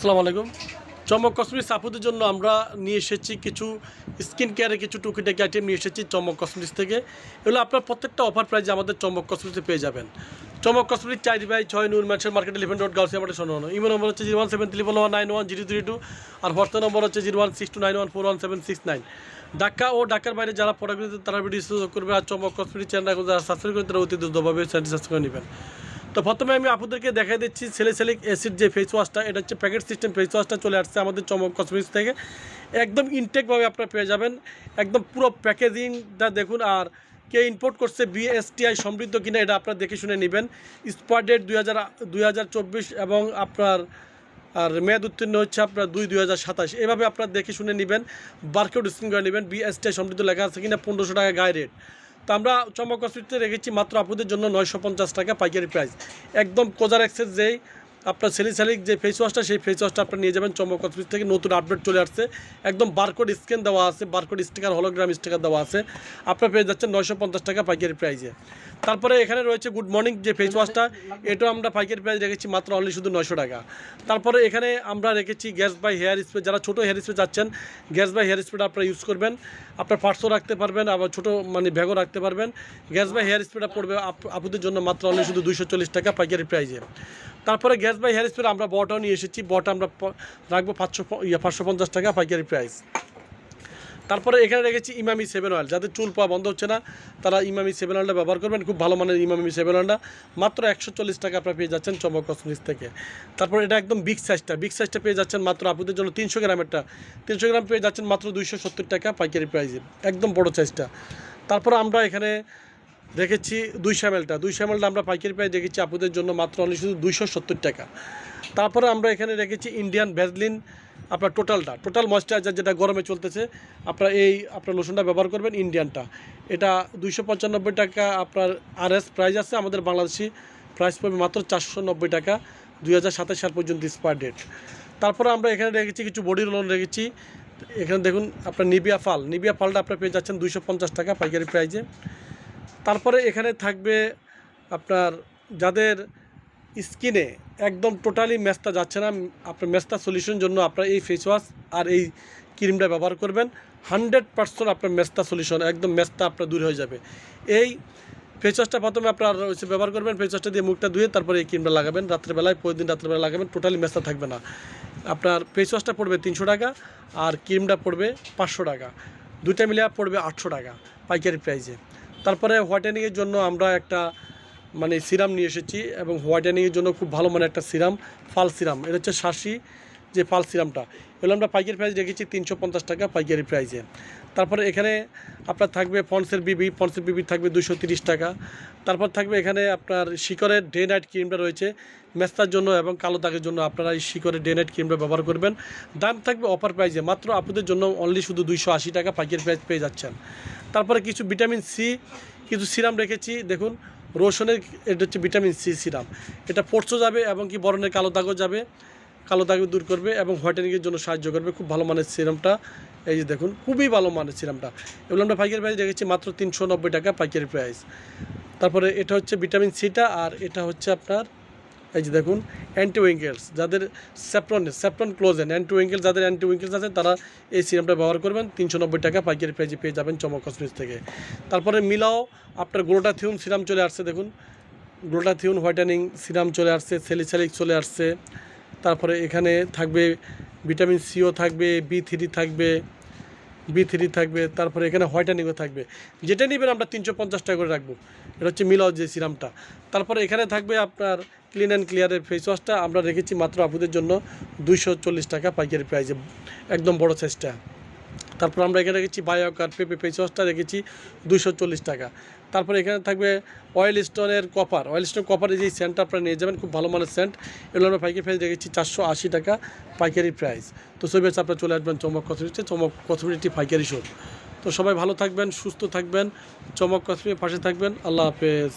আসসালামু আলাইকুম। চমক কসমেটিক্স আপুদের জন্য আমরা নিয়ে এসেছি কিছু স্কিন কেয়ারের কিছু টুকিটাকি আইটেম নিয়ে এসেছি চমক কসমেটিক্স থেকে। এগুলো আপনার প্রত্যেকটা অফার প্রাইজে আমাদের চমক কসমেটিক্সে পেয়ে যাবেন। চমক কসমেটিক্স চার বাই ছয় নূর ম্যাচের মার্কেট ইলেভেন রোড গার্লস আমাদের শোনো ইমো নম্বর হচ্ছে zero one seven three one nine one zero three two আর হোয়াটসঅ্যাপ নম্বর হচ্ছে zero one six two nine one four one seven six nine Dhaka ও ঢাকার বাইরে যারা product তারা video করবে আর চমক কসমেটিক্স চ্যানেল যারা সাবস্ক্রাইব করে তারা অতি দ্রুতভাবে চ্যানেল সাবস্ক্রাইব নেবেন। তো প্রথমে আমি আপনাদেরকে দেখাই দিচ্ছি সেলিসেলিক অ্যাসিড যে ফেস ওয়াশটা এটা হচ্ছে প্যাকেট সিস্টেম ফেস ওয়াশটা চলে আসছে আমাদের চমক কসমেটিক্স থেকে। একদম ইনটেকভাবে আপনারা পেয়ে যাবেন। একদম পুরো প্যাকেজিংটা দেখুন, আর কে ইম্পোর্ট করছে বিএসটিআই সমৃদ্ধ কিনা এটা আপনারা দেখে শুনে নেবেন। স্পার ডেট দুই এবং আপনার, আর মেয়াদ উত্তীর্ণ হচ্ছে আপনার দুই দুই হাজার সাতাশ। এভাবে আপনারা দেখে শুনে নেবেন বার্কেট স্ক্রিন করে নেবেন বিএসটিআই সমৃদ্ধ লেখা আছে কিনা, পনেরোশো টাকা গায়ে রেট তো আমরা চমক হসপিটালে রেখেছি মাত্র আপুদের জন্য নয়শো পঞ্চাশ টাকা পাইকারি প্রাইস একদম কোজার এক্সেস যেই আপনার সেলিসালিক যে ফেস ওয়াশটা সেই ফেস ওয়াশটা আপনার নিয়ে যাবেন চমক হসপিটাল থেকে। নতুন আপডেট চলে আসছে। একদম বারকোড স্ক্যান দেওয়া আছে বারকোড স্টিকার হলোগ্রাম স্টিকার দেওয়া আছে। আপনার পেয়ে যাচ্ছেন নয়শো পঞ্চাশ টাকা পাইকারি প্রাইজে তারপরে এখানে রয়েছে গুড মর্নিং যে ফেস ওয়াশটা এটাও আমরা পাইকারি প্রাইস রেখেছি মাত্র অনলি শুধু নয়শো টাকা। তারপরে এখানে আমরা রেখেছি গ্যাস বাই হেয়ার স্প্রে যারা ছোটো হেয়ার স্প্রে যাচ্ছেন গ্যাস বাই হেয়ার স্প্রেটা আপনারা ইউজ করবেন। আপনার পার্সও রাখতে পারবেন, আবার ছোটো মানে ব্যাগও রাখতে পারবেন। গ্যাস বাই হেয়ার স্প্রেটা পড়বে আপ- আপুদের জন্য মাত্র অনলি শুধু দুইশো চল্লিশ টাকা পাইকারি প্রাইসে তারপরে গ্যাস বাই হেয়ার স্প্রে আমরা বটাও নিয়ে এসেছি। বটা আমরা রাখব পাঁচশো ইয়া, পাঁচশো পঞ্চাশ টাকা পাইকারি প্রাইস তারপরে এখানে রেখেছি ইমামি সেভেন অয়েল যাদের চুল পাওয়া বন্ধ হচ্ছে না, তারা ইমামি সেভেন অয়েলটা ব্যবহার করবেন। খুব ভালো মানের ইমামি সেভেন অয়েলটা মাত্র একশো চল্লিশ টাকা আপনারা পেয়ে যাচ্ছেন চমক কসমেটিক্স থেকে। তারপর এটা একদম বিগ সাইজটা বিগ সাইজটা পেয়ে যাচ্ছেন মাত্র আপুদের জন্য তিনশো গ্রামেরটা তিনশো গ্রাম পেয়ে যাচ্ছেন মাত্র দুইশো সত্তর টাকা পাইকারি প্রাইসে একদম বড় সাইজটা তারপর আমরা এখানে রেখেছি দুই শ্যামেলটা। দুই শ্যামেলটা আমরা পাইকারি প্রাইস রেখেছি আপুদের জন্য মাত্র অনলি শুধু দুইশো সত্তর টাকা। তারপরে আমরা এখানে রেখেছি ইন্ডিয়ান ভ্যাজলিন আপনার টোটালটা টোটাল ময়েশ্চারাইজার যেটা গরমে চলতেছে, আপনারা এই আপনার লোশনটা ব্যবহার করবেন ইন্ডিয়ানটা এটা দুইশো পঁচানব্বই টাকা, আপনার আর এস প্রাইস আছে, আমাদের বাংলাদেশি প্রাইস পড়বে মাত্র চারশো নব্বই টাকা, দুই হাজার সাতাশ সাল পর্যন্ত স্পার ডেট তারপরে আমরা এখানে রেখেছি কিছু বডি লোন রেখেছি এখানে দেখুন, আপনার নিবিয়া ফাল নিবিয়া ফালটা আপনার পেয়ে যাচ্ছেন দুইশো পঞ্চাশ টাকা পাইকারি প্রাইজে তারপরে এখানে থাকবে আপনার যাদের স্কিনে একদম টোটালি মেস্তা যাচ্ছে না, আপনার মেস্তা সলিউশন জন্য আপনার এই ফেস ওয়াশ আর এই ক্রিমটা ব্যবহার করবেন। হান্ড্রেড পার্সেন্ট আপনার মেস্তা সলিউশন একদম মেস্তা আপনার দূর হয়ে যাবে। এই ফেস ওয়াশটা প্রথমে আপনার হচ্ছে ব্যবহার করবেন ফেস ওয়াশটা দিয়ে মুখটা ধুয়ে তারপরে এই ক্রিমটা লাগাবেন। রাত্রেবেলায়, প্রতিদিন রাত্রেবেলা লাগাবেন টোটালি মেস্তা থাকবে না। আপনার ফেস ওয়াশটা পড়বে তিনশো টাকা আর ক্রিমটা পড়বে পাঁচশো টাকা। দুইটা মিলিয়ে পড়বে আটশো টাকা পাইকারি প্রাইসে তারপরে হোয়াইটেনিংয়ের জন্য আমরা একটা মানে সিরাম নিয়ে এসেছি এবং হোয়াইটেনিংয়ের জন্য খুব ভালো মানে একটা সিরাম, ফাল সিরাম। এটা হচ্ছে শাসি যে ফাল সিরামটা। এগুলো আমরা পাইকারি প্রাইস রেখেছি তিনশো পঞ্চাশ টাকা পাইকারি প্রাইসে তারপরে এখানে আপনার থাকবে ফন্সের বিবি ফন্সের বিবি থাকবে দুশো তিরিশ টাকা। তারপর থাকবে এখানে আপনার শিকরের ডে নাইট ক্রিমটা রয়েছে মেস্তার জন্য এবং কালো দাগের জন্য আপনারা এই শিকরের ডে নাইট ক্রিমটা ব্যবহার করবেন। দাম থাকবে অফার প্রাইসে মাত্র আপনাদের জন্য অনলি শুধু দুইশো আশি টাকা পাইকারি প্রাইস পেয়ে যাচ্ছেন। তারপরে কিছু ভিটামিন সি, কিছু সিরাম রেখেছি। দেখুন, রসুনের এটা হচ্ছে ভিটামিন সি সিরাম। এটা পড়ছো যাবে এবং কি বরণের কালো দাগও যাবে। কালো দাগ দূর করবে এবং হোয়াইটেনিংয়ের জন্য সাহায্য করবে। খুব ভালো মানের সিরামটা। এই যে দেখুন, খুবই ভালো মানের সিরামটা। এগুলো আমরা পাইকারি প্রাইস রেখেছি মাত্র তিনশো নব্বই টাকা পাইকারি প্রাইস তারপরে এটা হচ্ছে ভিটামিন সিটা আর এটা হচ্ছে আপনার এই যে দেখুন অ্যান্টি উইঙ্কেলস যাদের স্যাপ্রন স্যাপ্রন ক্লোজেন অ্যান্টি উইঙ্কেলস যাদের অ্যান্টি উইঙ্কেলস আছে, তারা এই সিরামটা ব্যবহার করবেন, তিনশো নব্বই টাকা পাইকারি প্রাইজে পেয়ে যাবেন চমক কসমেটিক্স থেকে। তারপরে মিলাও আপনার গ্লোটাথিউন সিরাম চলে আসছে, দেখুন। গ্লোটাথিউন হোয়াইটেনিং সিরাম চলে আসছে সেলিসালিক চলে আসছে। তারপরে এখানে থাকবে ভিটামিন সিও থাকবে বি থ্রি থাকবে। বি থ্রি থাকবে, তারপরে এখানে হোয়াইটানিংও থাকবে। যেটা নেবেন আমরা তিনশো পঞ্চাশ টাকা করে রাখব। এটা হচ্ছে মিলাও যে সিরামটা। তারপরে এখানে থাকবে আপনার ক্লিন অ্যান্ড ক্লিয়ারের ফেস ওয়াশটা আমরা রেখেছি মাত্র আপুদের জন্য দুইশো চল্লিশ টাকা পাইকারি প্রাইজে একদম বড় সাইজটা তারপর আমরা এখানে রেখেছি বায়োকার পেপে ফেস ওয়াশটা রেখেছি দুশো টাকা। তারপরে এখানে থাকবে অয়েল স্টোনের কপার অয়েল স্টোন কপারের যে সেন্টটা আপনারা নিয়ে যাবেন, খুব ভালো মানের সেন্ট এগুলো আমরা পাইকারি প্রাইস রেখেছি চারশো আশি টাকা পাইকারি প্রাইস তো সব আপনারা চলে আসবেন চমক কসমেটিক্সে চমক কসমেটিকটি পাইকারি শপ তো সবাই ভালো থাকবেন, সুস্থ থাকবেন। চমক কসমেটিক পাশে থাকবেন। আল্লাহ হাফেজ।